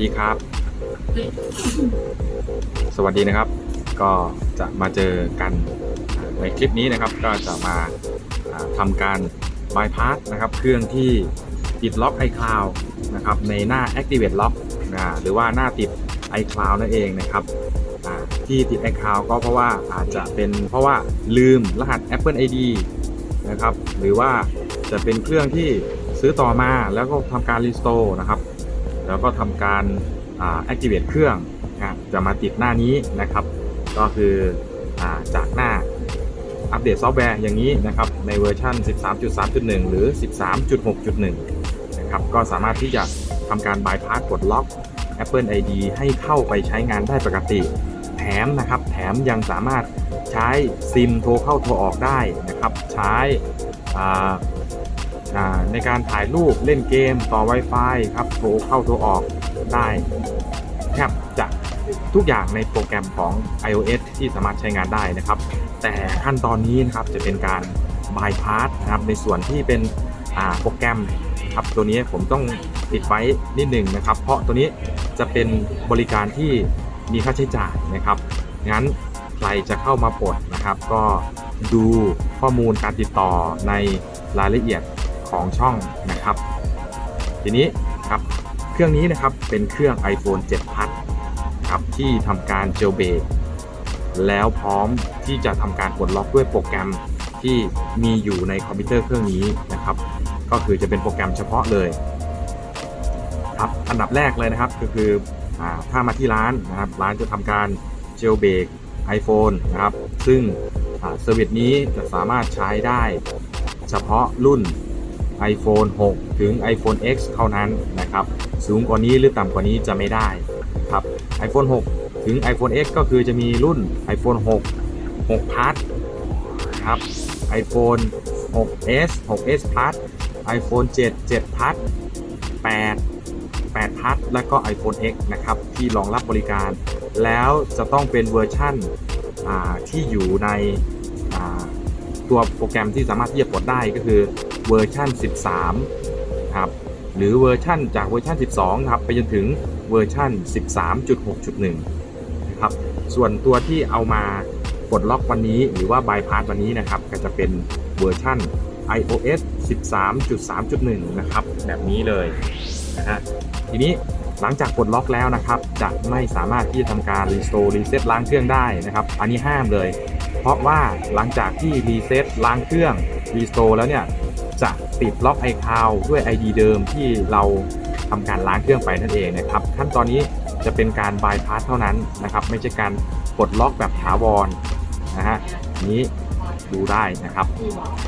ดีครับ สวัสดีนะครับ ก็จะมาเจอกันในคลิปนี้นะครับ ก็จะมาอ่าทำการบายพาสนะครับ เครื่องที่ติดล็อก iCloud นะครับ ในหน้า Activate Lock นะหรือว่าหน้าติด iCloud นั่นเองนะครับอ่าที่ติด iCloud ก็เพราะว่าอาจจะเป็นเพราะว่าลืมรหัส Apple ID นะครับ หรือว่าจะเป็นเครื่องที่ซื้อต่อมาแล้วก็ทำการ restore นะครับ แล้วก็ทำการอ่า activate เครื่องนะจะมาติดหน้านี้นะครับ ก็คืออาจากหน้าอัปเดตซอฟต์แวร์อย่างนี้นะครับ ในเวอร์ชัน 13.3.1 หรือ 13.6.1 นะครับ ก็สามารถที่จะทำการบายพาสกดล็อก Apple ID ให้เข้าไปใช้งานได้ปกติ แถมนะครับ แถมยังสามารถใช้ซิมโทรเข้าโทรออกได้นะครับ ใช้ ในการถ่ายรูปเล่นเกมต่อ Wi-Fi ครับโทรเข้าโทรออกได้แทบจะทุกอย่างในโปรแกรมของ iOS ที่สามารถใช้งานได้นะครับ แต่ขั้นตอนนี้นะครับจะเป็นการบายพาสนะครับในส่วนที่เป็นโปรแกรมครับตัวนี้ผมต้องติดไว้นิดหนึ่งนะครับ เพราะตัวนี้จะเป็นบริการที่มีค่าใช้จ่ายนะครับ งั้นใครจะเข้ามาปลดนะครับ ก็ดูข้อมูลการติดต่อในรายละเอียด ของช่องนะครับ ทีนี้ครับเครื่องนี้นะครับเป็นเครื่อง iPhone 7 Plus ครับที่ทำการเจลเบรกแล้วพร้อมที่จะทำการปลดล็อกด้วยโปรแกรมที่มีอยู่ในคอมพิวเตอร์เครื่องนี้นะครับ ก็คือจะเป็นโปรแกรมเฉพาะเลยครับอันดับแรกเลยนะครับก็คืออถ้ามาที่ร้านนะครับ ร้านจะทำการเจลเบรก iPhone นะครับ ซึ่งเซอร์วิสนี้จะสามารถใช้ได้เฉพาะรุ่น iPhone 6 ถึง iPhone X เท่านั้นนะครับ สูงกว่านี้หรือต่ำกว่านี้จะไม่ได้ครับ iPhone 6 ถึง iPhone X ก็คือจะมีรุ่น iPhone 6 6 Plus ครับ iPhone 6s 6s Plus iPhone 7 7 Plus 8 8 Plus แล้วก็ iPhone X นะครับ ที่รองรับบริการ แล้วจะต้องเป็นเวอร์ชั่นที่อยู่ในตัวโปรแกรมที่สามารถที่จะปลดได้ก็คือ เวอร์ชัน13 ครับ หรือเวอร์ชันจากเวอร์ชัน12 ครับ ไปจนถึงเวอร์ชัน13.6.1 นะครับ ส่วนตัวที่เอามาปลดล็อกวันนี้หรือว่าบายพาสวันนี้นะครับ ก็จะเป็นเวอร์ชัน iOS 13.3.1 นะครับ แบบนี้เลยนะฮะทีนี้หลังจากปลดล็อกแล้วนะครับ จะไม่สามารถที่จะทำการรีสโตร์รีเซ็ตล้างเครื่องได้นะครับ อันนี้ห้ามเลย เพราะว่าหลังจากที่รีเซ็ตล้างเครื่องรีสโตร์แล้วเนี่ย จะติดล็อก iCloud ด้วย ID เดิมที่เราทำการล้างเครื่องไปนั่นเองนะครับขั้นตอนนี้จะเป็นการบายพาสเท่านั้นนะครับ ไม่ใช่การปลดล็อกแบบถาวรนะฮะนี้ดูได้นะครับ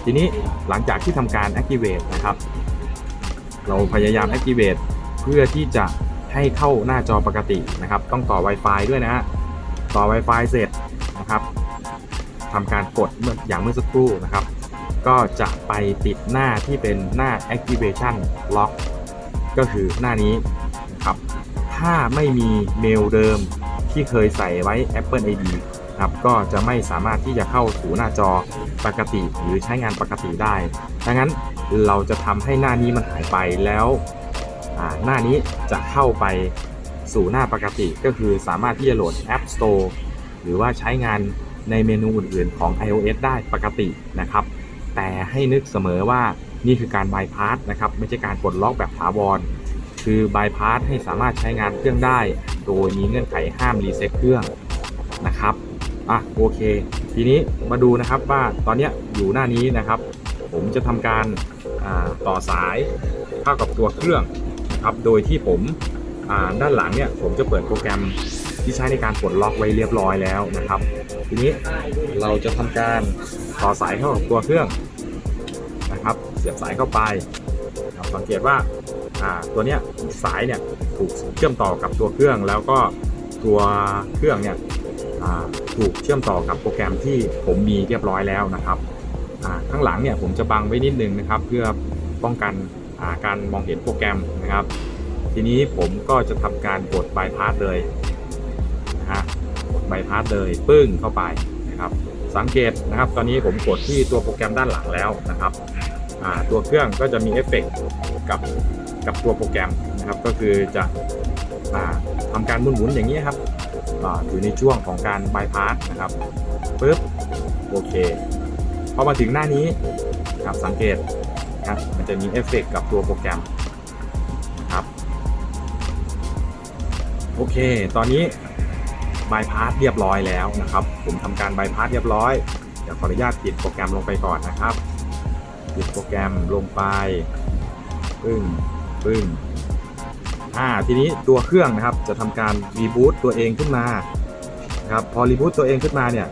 ทีนี้หลังจากที่ทำการ activate นะครับ เราพยายาม activate เพื่อที่จะให้เข้าหน้าจอปกตินะครับ ต้องต่อ Wi-Fi ด้วยนะฮะต่อ Wi-Fi เสร็จนะครับทำการกดเมื่ออย่างเมื่อสักครู่นะครับ ก็จะไปติดหน้าที่เป็นหน้า activation lock ก็คือหน้านี้ครับ ถ้าไม่มีเมลเดิมที่เคยใส่ไว้ Apple ID ครับ ก็จะไม่สามารถที่จะเข้าสู่หน้าจอปกติหรือใช้งานปกติได้ ดังนั้นเราจะทำให้หน้านี้มันหายไปแล้วหน้านี้จะเข้าไปสู่หน้าปกติ ก็คือสามารถที่จะโหลด App Store หรือว่าใช้งานในเมนูอื่นๆของ iOS ได้ปกตินะครับ ให้นึกเสมอว่านี่คือการบายพาสนะครับไม่ใช่การปลดล็อกแบบถาวร คือบายพาสให้สามารถใช้งานเครื่องได้ โดยมีเงื่อนไขห้ามรีเซ็ตเครื่องนะครับอะโอเค ทีนี้มาดูนะครับว่าตอนนี้อยู่หน้านี้นะครับ ผมจะทำการต่อสายเข้ากับตัวเครื่องครับโดยที่ผมด้านหลังเนี่ยผมจะเปิดโปรแกรมที่ใช้ในการปลดล็อกไว้เรียบร้อยแล้วนะครับ ทีนี้เราจะทำการต่อสายเข้ากับตัวเครื่อง เสียบสายเข้าไปครับสังเกตว่าตัวเนี้ยสายเนี่ยถูกเชื่อมต่อกับตัวเครื่อง แล้วก็ตัวเครื่องเนี่ยถูกเชื่อมต่อกับโปรแกรมที่ผมมีเรียบร้อยแล้วนะครับข้างหลังเนี่ยผมจะบังไว้นิดนึงนะครับ เพื่อป้องกันาการมองเห็นโปรแกรมนะครับ ทีนี้ผมก็จะทำการกดบายพาสเลยนะฮะกดบายพาสเลยปึ้งเข้าไปนะครับ สังเกตนะครับ ตอนนี้ผมกดที่ตัวโปรแกรมด้านหลังแล้วนะครับ ตัวเครื่องก็จะมีเอฟเฟกต์กับกับตัวโปรแกรมนะครับ ก็คือจะอ่าทำการหมุนๆอย่างนี้ครับออยู่ในช่วงของการบายพาสนะครับปึ๊บโอเคพอมาถึงหน้านี้ครับสังเกตครับมันจะมีเอฟเฟกต์กับตัวโปรแกรมครับโอเค ตอนนี้บายพาสเรียบร้อยแล้วนะครับ ผมทำการบายพาสเรียบร้อยเดี๋ยวขออนุญาตปิดโปรแกรมลงไปก่อนนะครับ ปิดโปรแกรมลงไปปึ้งปึ้งอ่าทีนี้ตัวเครื่องนะครับจะทำการรีบูตตัวเองขึ้นมานะครับพอรีบูตตัวเองขึ้นมาเนี่ย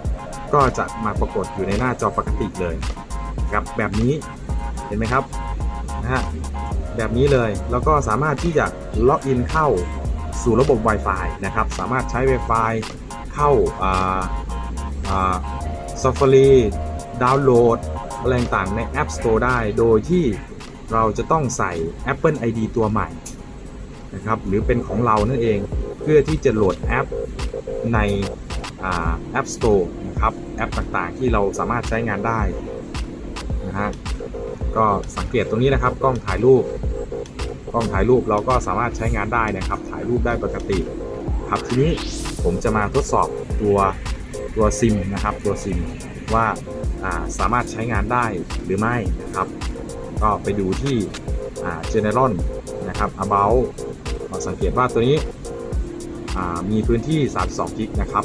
ก็จะมาปรากฏอยู่ในหน้าจอปกติเลยครับแบบนี้เห็นไหมครับนะฮะแบบนี้เลยแล้วก็สามารถที่จะล็อกอินเข้าสู่ระบบ Wi-Fi นะครับ สามารถใช้ Wi-Fi เข้าอ่าอ่า Safari ดาวน์โหลด อะไรต่างใน App Store ได้ โดยที่เราจะต้องใส่ Apple ID ตัวใหม่นะครับหรือเป็นของเรานั่นเองเพื่อที่จะโหลดแอปในแอ่า App Store นะครับแอปต่างๆที่เราสามารถใช้งานได้นะฮะก็สังเกตตรงนี้นะครับกล้องถ่ายรูปกล้องถ่ายรูปเราก็สามารถใช้งานได้นะครับ ถ่ายรูปได้ปกติครับทีนี้ผมจะมาทดสอบตัวตัวซิมนะครับตัวซิมว่า สามารถใช้งานได้หรือไม่นะครับ ก็ไปดูที่ general นะครับ about เราสังเกตว่าตัวนี้มีพื้นที่ 32 กิกนะครับ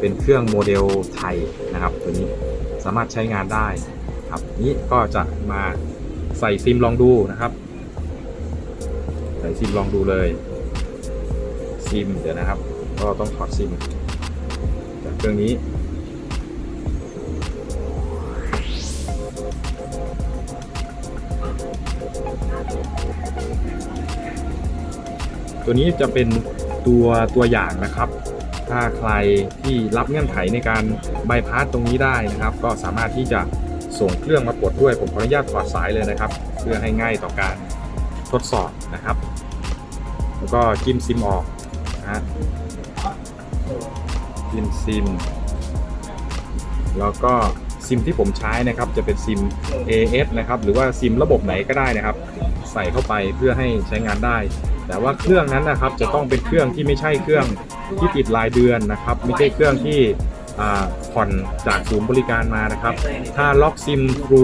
เป็นเครื่องโมเดลไทยนะครับ ตัวนี้สามารถใช้งานได้ครับนี้ก็จะมาใส่ซิมลองดูนะครับ ใส่ซิมลองดูเลยซิมเดี๋ยวนะครับ ก็ต้องถอดซิมจากเครื่องนี้ ตัวนี้จะเป็นตัวตัวอย่างนะครับ ถ้าใครที่รับเงื่อนไขในการบายพาสตรงนี้ได้นะครับ ก็สามารถที่จะส่งเครื่องมาปลดด้วย ผมขออนุญาตถอดสายเลยนะครับ เพื่อให้ง่ายต่อการทดสอบนะครับ แล้วก็จิ้มซิมออกนะฮะจิ้มซิม แล้วก็ ซิมที่ผมใช้นะครับจะเป็นซิม AS นะครับหรือว่าซิมระบบไหนก็ได้นะครับ ใส่เข้าไปเพื่อให้ใช้งานได้ แต่ว่าเครื่องนั้นนะครับจะต้องเป็นเครื่องที่ไม่ใช่เครื่องที่ติดรายเดือนนะครับไม่ใช่เครื่องที่ผ่อนจากศูนย์บริการมานะครับ ถ้าล็อกซิมทรู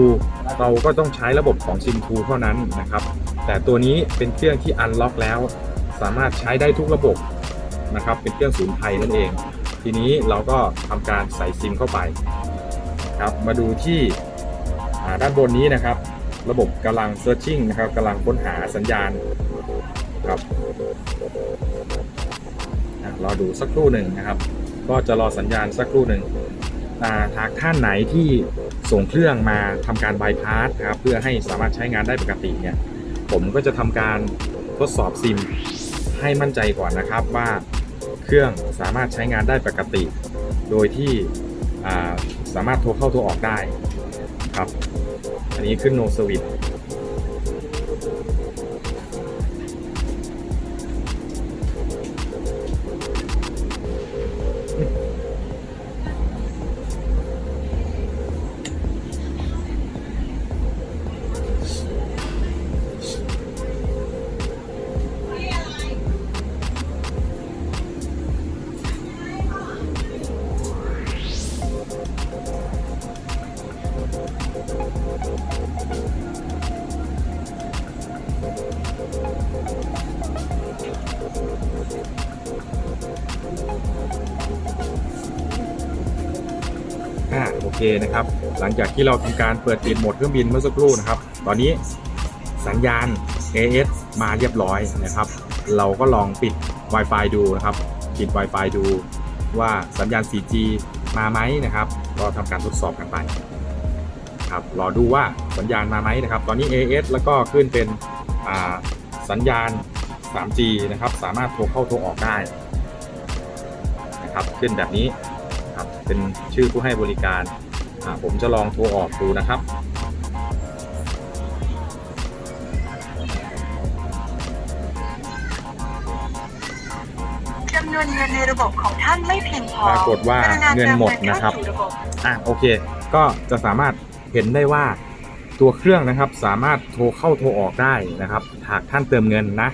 เราก็ต้องใช้ระบบของซิมทรูเท่านั้นนะครับ แต่ตัวนี้เป็นเครื่องที่อันล็อกแล้ว สามารถใช้ได้ทุกระบบนะครับ เป็นเครื่องศูนย์ไทยนั่นเอง ทีนี้เราก็ทำการใส่ซิมเข้าไป ครับ มาดูที่ด้านบนนี้นะครับ ระบบกำลัง searching นะครับกำลังค้นหาสัญญาณครับรอดูสักครู่หนึ่งนะครับ ก็จะรอสัญญาณสักครู่หนึ่งอ่าหากท่านไหนที่ส่งเครื่องมาทำการบายพาสนะครับเพื่อให้สามารถใช้งานได้ปกติเนี่ยผมก็จะทำการทดสอบซิมให้มั่นใจก่อนนะครับว่าเครื่องสามารถใช้งานได้ปกติ โดยที่ สามารถโทรเข้าโทรออกได้ครับ อันนี้ขึ้นโนสวิต นะครับ หลังจากที่เราทำการเปิดปิดโหมดเครื่องบินเมื่อสักครู่นะครับ ตอนนี้สัญญาณ AS มาเรียบร้อยนะครับ เราก็ลองปิด Wi-Fi ดูนะครับ ปิด Wi-Fi ดูว่าสัญญาณ 4G มาไหมนะครับ ก็ทำการทดสอบกันไปครับรอดูว่าสัญญาณมาไหมนะครับ ตอนนี้ AS แล้วก็ขึ้นเป็นสัญญาณ 3G นะครับ สามารถโทรเข้าโทรออกได้นะครับ ขึ้นแบบนี้ครับเป็นชื่อผู้ให้บริการ ผมจะลองโทรออกดูนะครับจำนวนเงินในระบบของท่านไม่เพียงพอปรากฏว่าเงินหมดนะครับกรุณาเติมเงินเข้าสู่ระบบอะโอเค ก็จะสามารถเห็นได้ว่าตัวเครื่องนะครับสามารถโทรเข้าโทรออกได้นะครับหากท่านเติมเงินนะ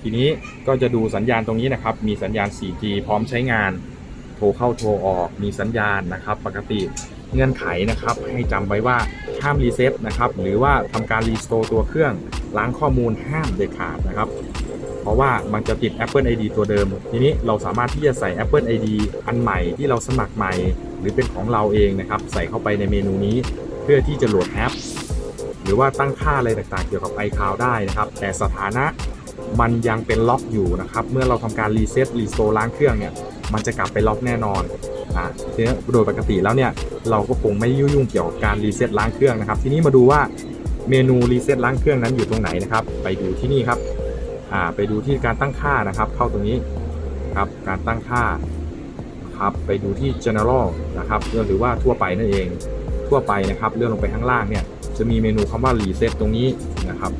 ทีนี้ก็จะดูสัญญาณตรงนี้นะครับ มีสัญญาณ 4G พร้อมใช้งานโทรเข้าโทรออกมีสัญญาณนะครับ ปกติเงื่อนไขนะครับ ให้จำไว้ว่าห้ามรีเซ็ตนะครับหรือว่าทำการรีสโตร์ตัวเครื่องล้างข้อมูลห้ามเด็ดขาดนะครับ เพราะว่ามันจะติด Apple ID ตัวเดิม ทีนี้เราสามารถที่จะใส่ Apple ID อันใหม่ที่เราสมัครใหม่ หรือเป็นของเราเองนะครับ ใส่เข้าไปในเมนูนี้ เพื่อที่จะโหลดแอปหรือว่าตั้งค่าอะไรต่างๆ เกี่ยวกับ iCloud ได้นะครับ แต่สถานะมันยังเป็นล็อกอยู่นะครับ เมื่อเราทำการรีเซ็ตรีสโตร์ล้างเครื่องเนี่ย มันจะกลับไปล็อกแน่นอนอ่าทีนี้โดยปกติแล้วเนี่ยเราก็คงไม่ยุ่งเกี่ยวกับการรีเซ็ตล้างเครื่องนะครับ ทีนี้มาดูว่าเมนูรีเซ็ตล้างเครื่องนั้นอยู่ตรงไหนนะครับ ไปดูที่นี่ครับอ่าไปดูที่การตั้งค่านะครับ เข้าตรงนี้ครับการตั้งค่าครับไปดูที่ general นะครับหรือว่าทั่วไปนั่นเองทั่วไปนะครับเลื่อนลงไปข้างล่างเนี่ยจะมีเมนูคำว่า reset ตรงนี้นะครับ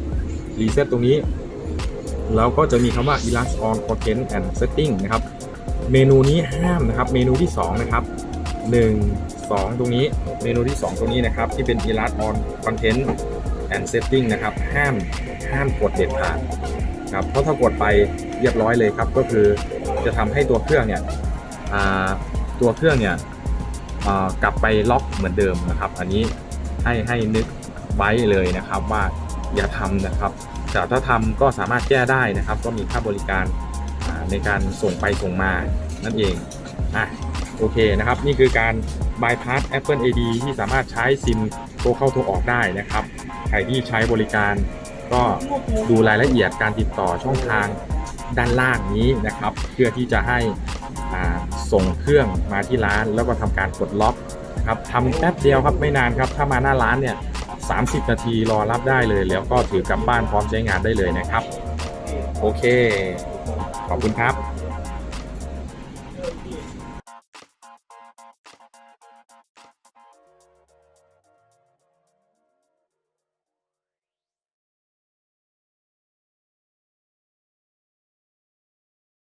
reset ตรงนี้ แล้วก็จะมีคำว่า elast on content and setting นะครับ เมนูนี้ห้ามนะครับ เมนูที่2นะครับ1 2 ตรงนี้ เมนูที่ 2 ตรงนี้นะครับ ที่เป็น elast on content and setting นะครับ ห้ามห้ามกดเด็ดขาดครับเพราะถ้ากดไปเรียบร้อยเลยครับ ก็คือจะทำให้ตัวเครื่องเนี่ยตัวเครื่องเนี่ยกลับไปล็อกเหมือนเดิมนะครับ อันนี้ให้ให้นึกไว้เลยนะครับว่าอย่าทำนะครับแต่ถ้าทำก็สามารถแก้ได้นะครับ ก็มีค่าบริการ ในการส่งไปส่งมานั่นเองอะโอเคนะครับ นี่คือการ bypass Apple ID ที่สามารถใช้ซิมโทรเข้าโทรออกได้นะครับ ใครที่ใช้บริการก็ดูรายละเอียดการติดต่อช่องทางด้านล่างนี้นะครับ เพื่อที่จะให้ส่งเครื่องมาที่ร้าน แล้วก็ทำการกดล็อกครับทำแป๊บเดียวครับไม่นานครับ ถ้ามาหน้าร้านเนี่ย 30 นาทีรอรับได้เลย แล้วก็ถือกลับบ้านพร้อมใช้งานได้เลยนะครับ โอเค ขอบคุณครับ